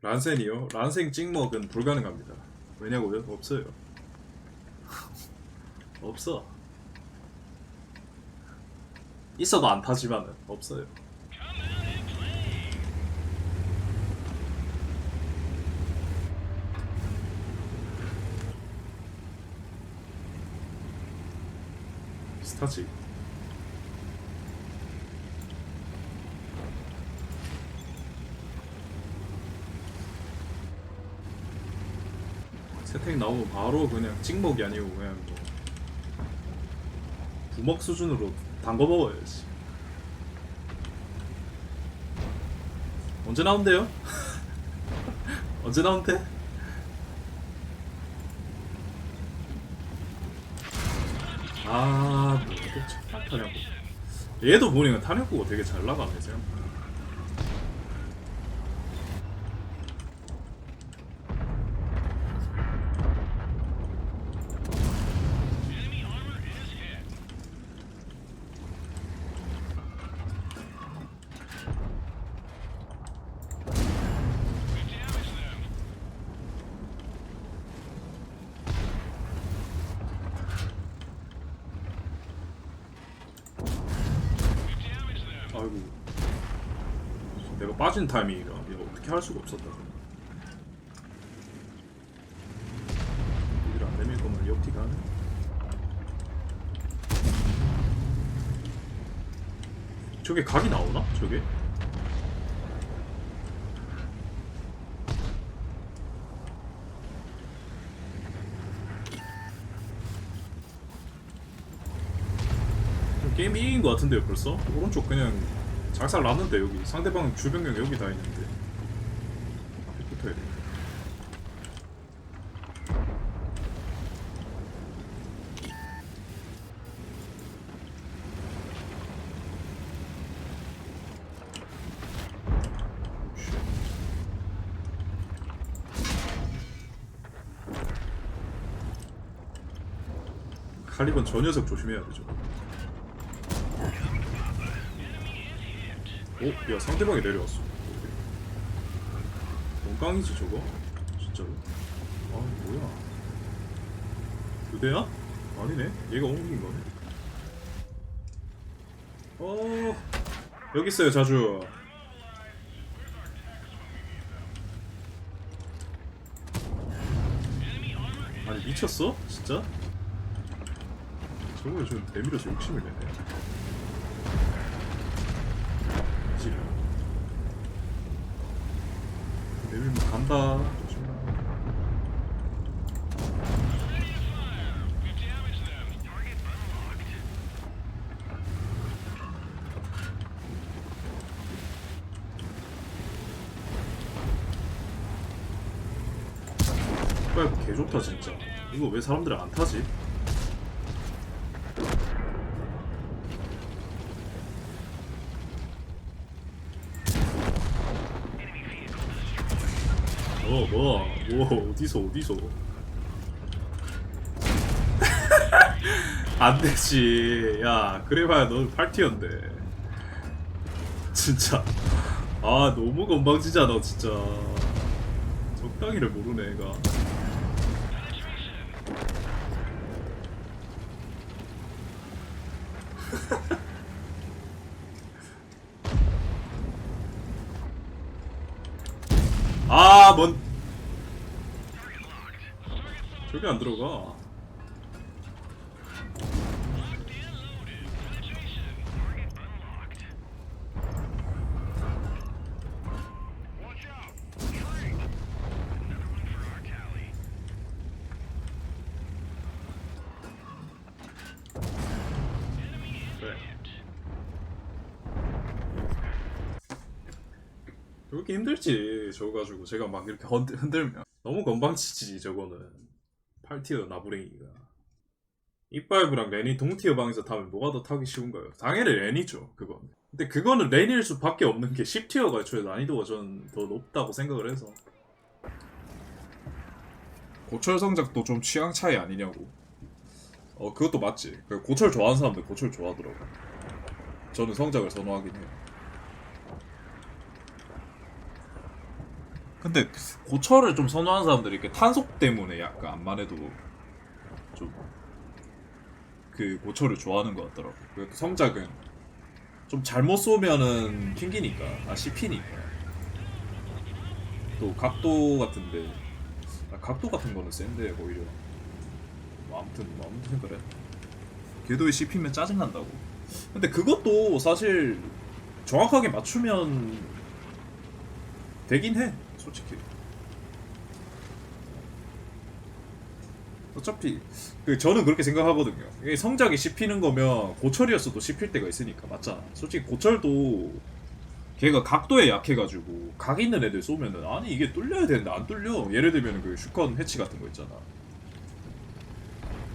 란센이요? 란생 찍먹은 불가능합니다. 왜냐고요? 없어요. 없어. 있어도 안 타지만은 없어요. 스타지. 세택 나오면 바로 그냥 찍먹이 아니고 그냥 뭐 부먹 수준으로 담궈 먹어야지. 언제 나온대요? 언제 나온대? 아, 뭐 이렇게 착각 타냐고. 얘도 보니까 탄력구가 되게 잘 나가네, 생각보다. 아이고. 내가 빠진 타이밍이라 이거 어떻게 할 수가 없었다. 이들 안 내밀 거면 옆티가 하네. 저게 각이 나오나? 저게? 좀 게임 이긴 것 같은데요 벌써? 오른쪽 그냥 작살 났는데 여기 상대방 주변경 여기 다 있는데 앞에 붙어야 돼 쉣. 칼리번 저 녀석 조심해야 되죠 오? 야 상대방이 내려왔어 뭔깡이지 저거? 진짜로? 아 뭐야 교대야? 아니네 얘가 옮긴 거네 어 여기 있어요 자주 아니 미쳤어? 진짜? 저거에 좀 내밀어서 욕심을 내네 지금 내밀면 간다 조심해 빨 개좋다 진짜 이거 왜 사람들이 안 타지? 어, 뭐, 뭐, 어디서, 어디서? 안 되지. 야, 그래봐야 너 팔티언데. 진짜. 아, 너무 건방지잖아, 너 진짜. 적당히를 모르네, 애가. 아, 뭔. 저기 안 들어가. 그렇게 힘들지? 저거 가지고 제가 막 이렇게 흔들, 흔들면. 너무 건방지지 저거는 8티어 나부랭이가. 이파이브랑 레니 동티어 방에서 타면 뭐가 더 타기 쉬운가요? 당연히 레니죠 그건. 근데 그거는 레니일 수밖에 없는 게 10티어가 애초에 난이도가 전 더 높다고 생각을 해서. 고철 성작도 좀 취향 차이 아니냐고. 어 그것도 맞지. 그 고철 좋아하는 사람들 고철 좋아하더라고. 저는 성작을 선호하긴 해요 근데 고철을 좀 선호하는 사람들이 이렇게 탄속 때문에 약간 안만 해도 좀그 고철을 좋아하는 것 같더라고. 그 성작은 좀 잘못 쏘면은 튕기니까, 아 씹히니까. 또 각도 같은데, 아, 각도 같은 거는 센데 오히려. 뭐 아무튼 뭐 아무튼 그래. 궤도에 씹히면 짜증 난다고. 근데 그것도 사실 정확하게 맞추면 되긴 해, 솔직히. 어차피 그 저는 그렇게 생각하거든요. 성작이 씹히는 거면 고철이었어도 씹힐 때가 있으니까 맞잖아. 솔직히 고철도 걔가 각도에 약해가지고 각 있는 애들 쏘면은 아니 이게 뚫려야 되는데 안 뚫려. 예를 들면 그 슈컨 해치 같은 거 있잖아.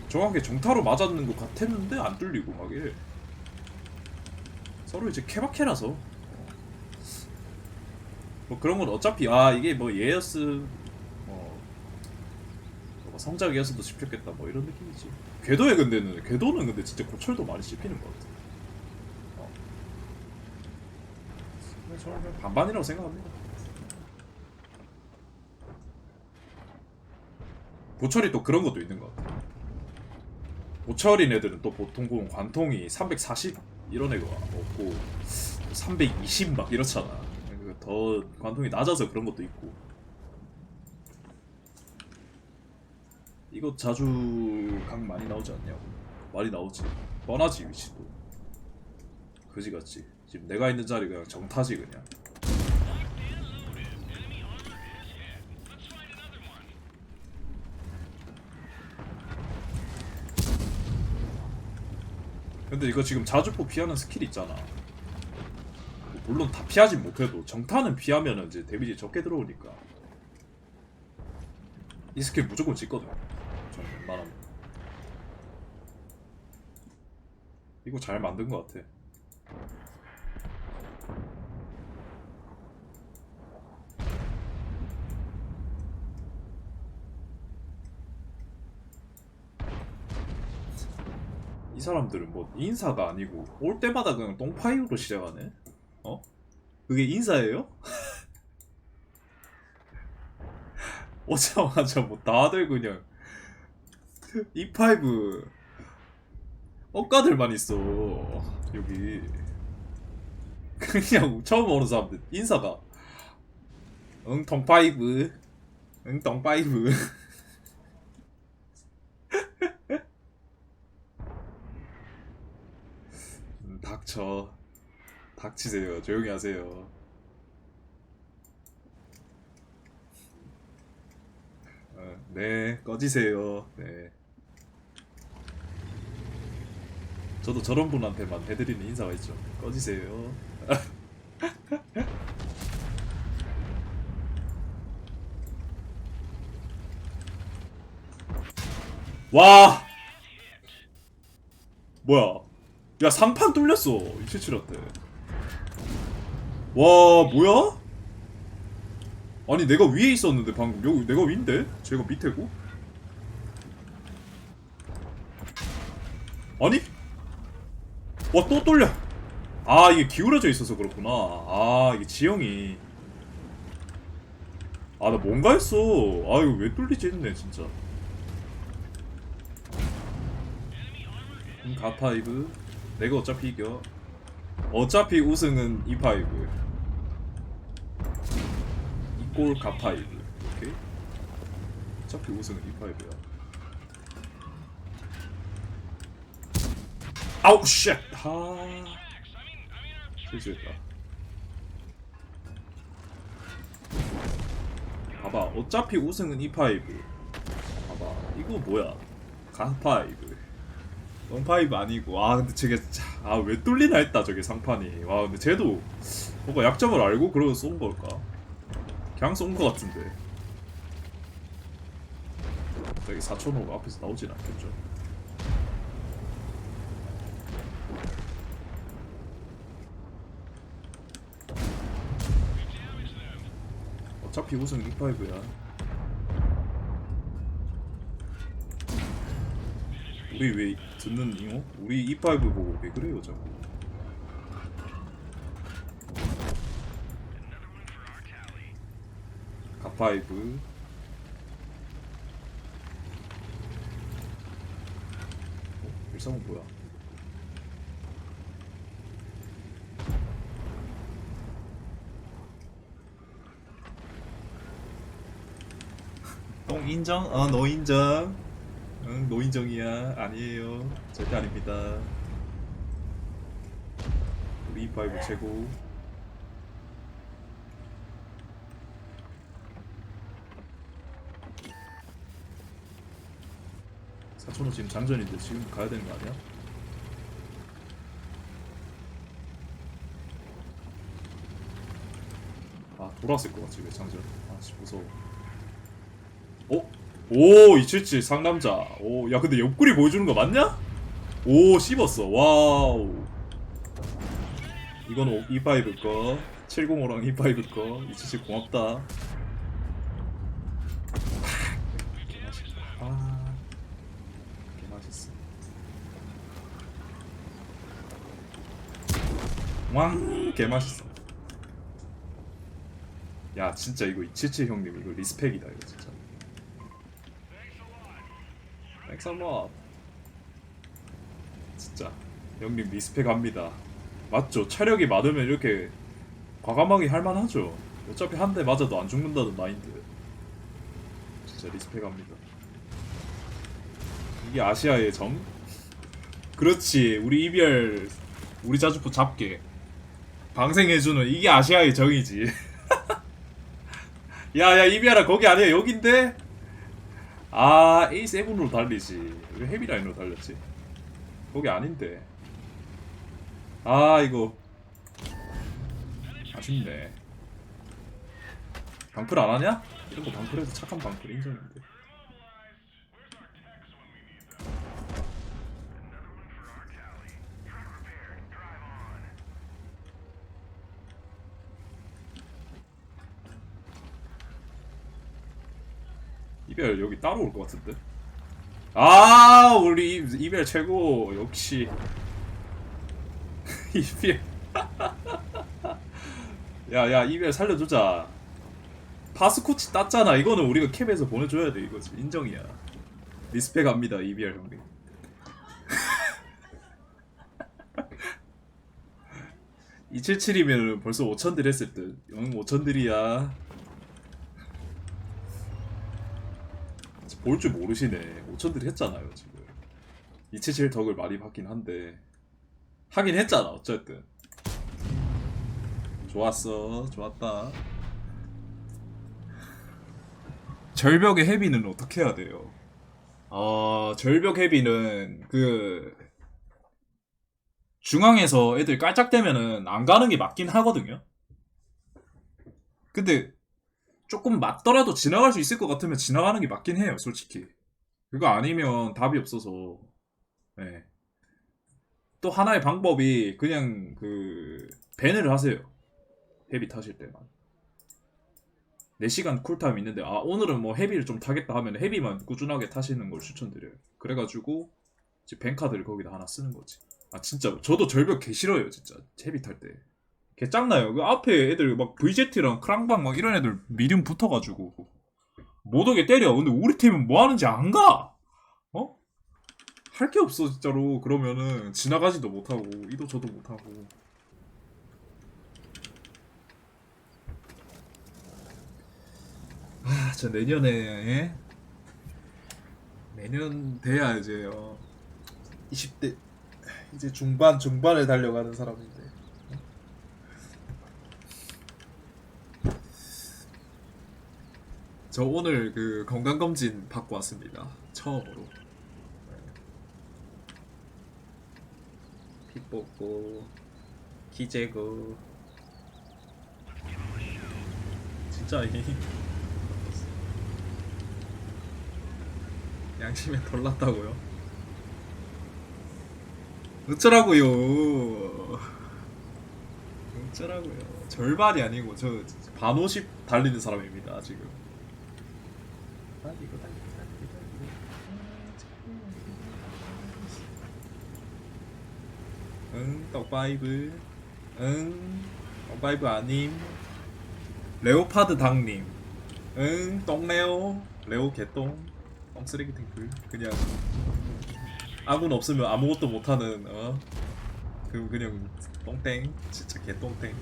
정확하게 정타로 맞았는 것 같았는데 안 뚫리고 막 이래. 서로 이제 케바케라서 뭐 그런 건 어차피 아 이게 뭐 얘였음 뭐, 뭐 성작이었어도 씹혔겠다 뭐 이런 느낌이지 궤도에 근데는 궤도는 근데 진짜 고철도 많이 씹히는 것 같아 어. 저는 반반이라고 생각합니다 고철이 또 그런 것도 있는 것 같아 고철인 애들은 또 보통 보면 관통이 340 이런 애가 없고 320 막 이렇잖아. 더 관통이 낮아서 그런 것도 있고. 이거 자주 각 많이 나오지 않냐고. 많이 나오지. 뻔하지 위치도. 그지 같지. 지금 내가 있는 자리 그냥 정타지 그냥. 근데 이거 지금 자주포 피하는 스킬 있잖아. 물론 다 피하진 못해도 정타는 피하면은 이제 데미지 적게 들어오니까 이 스킬 무조건 찍거든. 전 웬만하면. 이거 잘 만든 것 같아. 이 사람들은 뭐 인사가 아니고 올 때마다 그냥 똥파이로 시작하네. 어? 그게 인사예요? 오자마자 뭐 다들 그냥 E5 억가들만 있어 여기 그냥 처음 오는 사람들 인사가 응 똥파이브 응 똥파이브 음, 닥쳐 닥치세요. 조용히 하세요. 어, 네 꺼지세요. 네. 저도 저런 분한테만 해드리는 인사가 있죠. 꺼지세요. 와! 뭐야? 야 상판 뚫렸어. 277한테 와 뭐야? 아니 내가 위에 있었는데 방금. 여기 내가 위인데? 제가 밑에고? 아니? 와또 뚫려. 아 이게 기울어져 있어서 그렇구나. 아 이게 지형이. 아 나 뭔가 했어. 아 이거 왜 뚫리지 했네 진짜. 음, 가파이브. 내가 어차피 이겨. 어차피 우승은 E5 이 골 가파이브. 오케이. 어차피 우승은 E5야. 아우 쉣! 하... 실수했다. 봐봐 어차피 우승은 E5 봐봐 이거 뭐야? 가파이브. 롱파이브 아니고. 아 근데 저게 아왜 뚫리나 했다 저게 상판이. 와 근데 쟤도 뭔가 약점을 알고 그러고 쏜 걸까 그냥 쏜 거 같은데. 저기 4,500 앞에서 나오진 않겠죠. 어차피 우승 E5야. 우리 왜 듣는 잉어? 우리 E5 보고 왜 그래요 자꾸 닭파이브 어, 일성은 뭐야 똥 인정? 어, 너 인정. 응, 노 인정이야. 아니에요. 절대 아닙니다. 우리 파이브 최고. 사촌호 지금 장전인데 지금 가야 되는 거 아니야? 아 돌아왔을 것 같지 왜 장전? 아씨 무서워. 어? 오, 277 상남자. 오, 야 근데 옆구리 보여주는 거 맞냐? 오, 씹었어. 와우. 이건 E5 거, 705랑 E5 거, 277 고맙다. 개 맛있다. 아, 개 맛있어. 왕, 개 맛있어. 야, 진짜 이거 277 형님 이거 리스펙이다 이거 진짜. Thanks a lot. 진짜 형님 리스펙합니다. 맞죠? 체력이 많으면 이렇게 과감하게 할만하죠. 어차피 한 대 맞아도 안 죽는다는 마인드. 진짜 리스펙합니다. 이게 아시아의 점? 그렇지. 우리 이별 우리 자주포 잡게 방생해주는 이게 아시아의 정이지. 야야 이별아 거기 아니야. 여긴데? 아 A7으로 달리지. 왜 헤비라인으로 달렸지? 거기 아닌데. 아 이거. 아쉽네. 방풀 안 하냐? 이런 거 방풀해서 착한 방풀 인정인데 이별 여기 따로 올 것 같은데? 아 우리 이- 이별 최고. 역시. 이별. 야야 이별 살려주자. 파스코치 땄잖아. 이거는 우리가 캡에서 보내줘야 돼 이거지. 인정이야. 리스펙 합니다 이별 형님. (277이면) 벌써 5천들 했을 듯응 5천들이야 볼줄 모르시네. 5천들이 했잖아요, 지금. 277 덕을 많이 받긴 한데. 하긴 했잖아, 어쨌든. 좋았어, 좋았다. 절벽의 헤비는 어떻게 해야 돼요? 어, 절벽 헤비는 그 중앙에서 애들 깔짝대면은 안 가는 게 맞긴 하거든요. 근데 조금 맞더라도 지나갈 수 있을 것 같으면 지나가는 게 맞긴 해요, 솔직히. 그거 아니면 답이 없어서. 네. 또 하나의 방법이 그냥 그 밴을 하세요. 헤비 타실 때만. 4시간 쿨타임 있는데 아 오늘은 뭐 헤비를 좀 타겠다 하면 헤비만 꾸준하게 타시는 걸 추천드려요. 그래가지고 이제 밴카드를 거기다 하나 쓰는 거지. 아 진짜 저도 절벽 개 싫어요 진짜 헤비 탈 때. 개 짱나요. 그 앞에 애들 막 VZ랑 크랑방 막 이런 애들 미름 붙어가지고 못 오게 때려. 근데 우리 팀은 뭐 하는지 안 가. 어? 할 게 없어 진짜로. 그러면은 지나가지도 못하고 이도 저도 못하고. 아, 저 내년에 예? 내년 돼야 이제 어 20대 이제 중반 중반에 달려가는 사람인데. 저 오늘 그 건강검진 받고 왔습니다. 처음으로. 네. 피 뽑고, 키 재고. 진짜 이게 양심에 덜 났다고요? 어쩌라고요? 어쩌라고요? 절반이 아니고 저반50 달리는 사람입니다 지금. 달리고 달리고 달리고 달리고. 응, 떡바이브. 응, 떡바이브 아님. 레오파드 당님. 응 똥레오 레오 개똥 똥 쓰레기 탱크 그냥 아군 없으면 아무것도 못하는 어 그럼 그냥 똥땡 진짜 개똥땡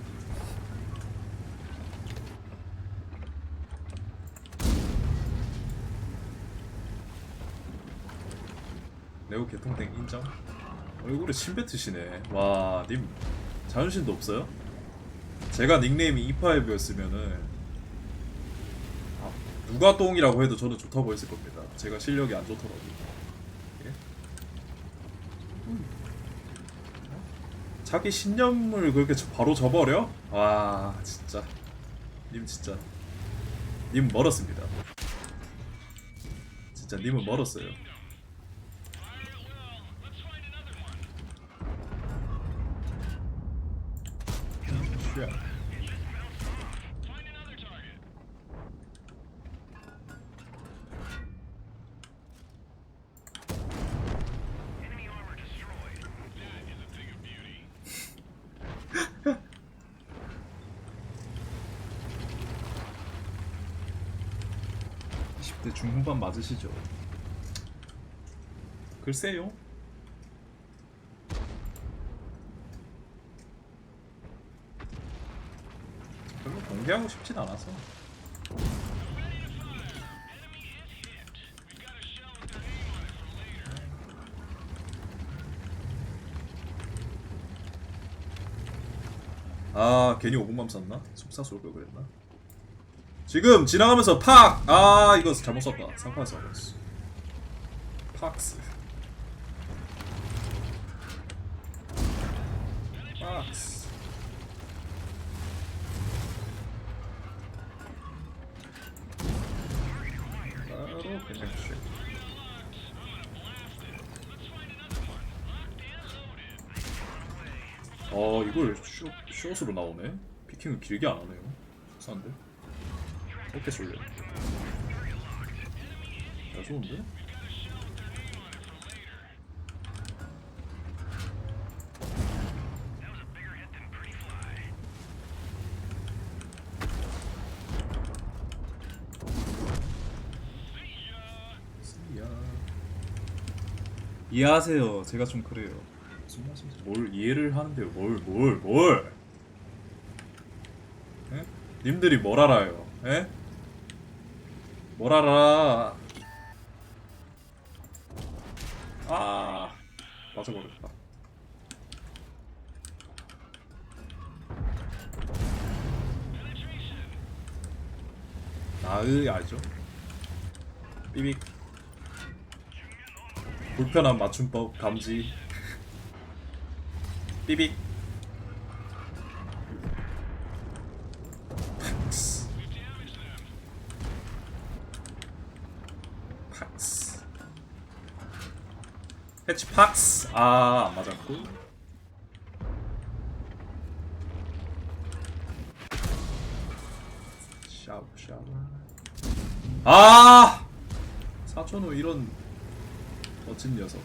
레오 개똥땡 인정 얼굴에 침 뱉으시네 와 님 자존심도 없어요? 제가 닉네임이 이파이브였으면은 아, 누가 똥이라고 해도 저는 좋다고 했을 겁니다. 제가 실력이 안 좋더라도. 예? 음. 자기 신념을 그렇게 저- 바로 저버려? 와 진짜 님 진짜 님 멀었습니다. 진짜 님은 멀었어요. 쉣. (20대) 중후반 맞으시죠? 글쎄요 별로 공개하고 싶진 않아서 아 괜히 오공감 썼나? 속사 쏠 걸 그랬나? 지금 지나가면서 팍! 아 이거 잘못 썼다 상판 써버렸어 팍스 팍스 바로 그냥 쉣 어 이걸 쇼, 숏으로 나오네 피킹을 길게 안 하네요 속상한데 어깨 쏠려 야 좋은데? 이해하세요. 제가 좀 그래요. 무슨 말씀이세요? 뭘 이해를 하는데요? 뭘, 뭘, 뭘? 에? 님들이 뭘 알아요? 에? 뭘 알아? 아, 맞아버렸다. 나의 알죠? 삐빅 불편한 맞춤법 감지 삐빅 팍스. 팍스. 패치 팍스. 아 안 맞았고. 샤브 샤브 아! 사촌호 이런 멋진 녀석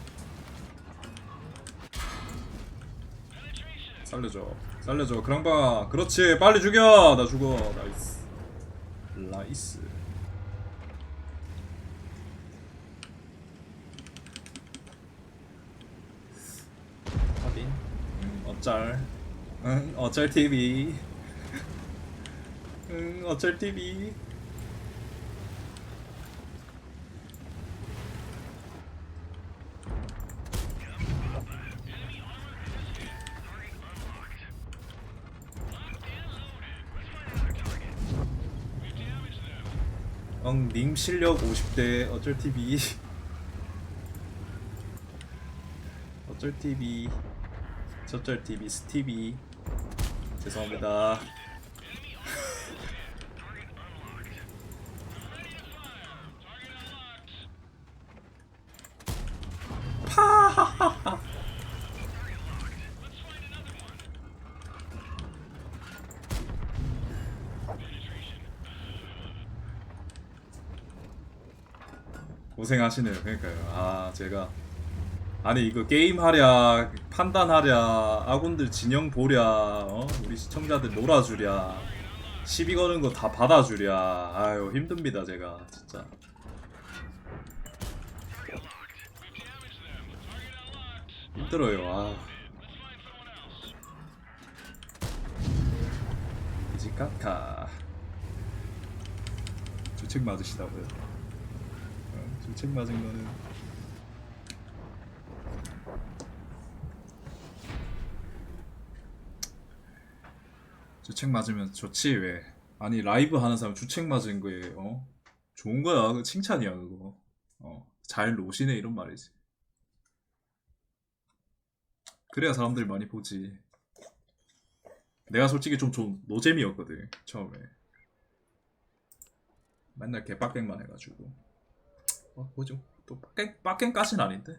살려줘. 살려줘. 그랑바. 그렇지. 빨리 죽여. 나 죽어. 나이스. 나이스. 응 어쩔. 응 어쩔 TV 응 어쩔 TV 응, 님 실력 50대. 어쩔 TV 어쩔 TV 저쩔 TV 스티비. 죄송합니다 고생하시네요. 그러니까요. 아 제가 아니 이거 게임 하랴 판단하랴 아군들 진영 보랴 어? 우리 시청자들 놀아주랴 시비 거는 거 다 받아주랴. 아유 힘듭니다 제가. 진짜. 힘들어요. 아. 이지카카 주책 맞으시다고요 어, 주책 맞은 거는. 주책 맞으면 좋지 왜? 아니 라이브 하는 사람 주책 맞은 거에 어? 좋은 거야. 그 칭찬이야 그거. 어잘 노시네 이런 말이지. 그래야 사람들이 많이 보지. 내가 솔직히 좀, 좀 노잼이었거든 처음에. 맨날 개빡갱만 해가지고 어 뭐죠? 또 빡갱 빡갱까진 아닌데